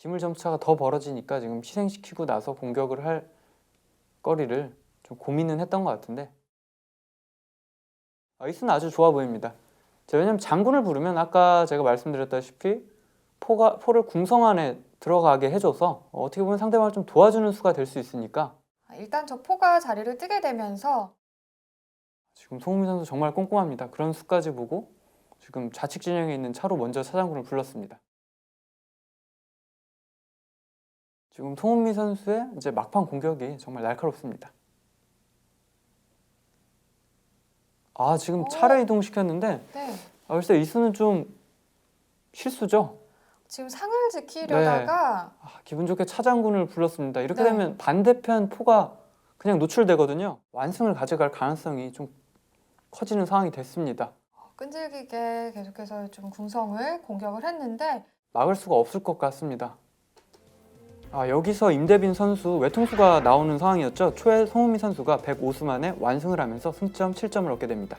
기물 점차가 더 벌어지니까 지금 희생시키고 나서 공격을 할 거리를 좀 고민은 했던 것 같은데 아, 이수는 아주 좋아 보입니다. 자, 왜냐면 장군을 부르면 아까 제가 말씀드렸다시피 포가 포를 궁성 안에 들어가게 해줘서 어, 어떻게 보면 상대방을 좀 도와주는 수가 될 수 있으니까 아, 일단 저 포가 자리를 뜨게 되면서 지금 송은미 선수 정말 꼼꼼합니다. 그런 수까지 보고 지금 좌측 진영에 있는 차로 먼저 차장군을 불렀습니다. 지금 송은미 선수의 이제 막판 공격이 정말 날카롭습니다. 아 지금 오. 차를 이동 시켰는데 네, 아, 글쎄 이수는 좀 실수죠. 지금 상을 지키려다가 아, 기분 좋게 차장군을 불렀습니다. 이렇게 네. 되면 반대편 포가 그냥 노출되거든요. 완승을 가져갈 가능성이 좀 커지는 상황이 됐습니다. 끈질기게 계속해서 좀 궁성을 공격을 했는데 막을 수가 없을 것 같습니다. 아, 여기서 임대빈 선수 외통수가 나오는 상황이었죠. 초에 송은미 선수가 105수 만에 완승을 하면서 승점 7점을 얻게 됩니다.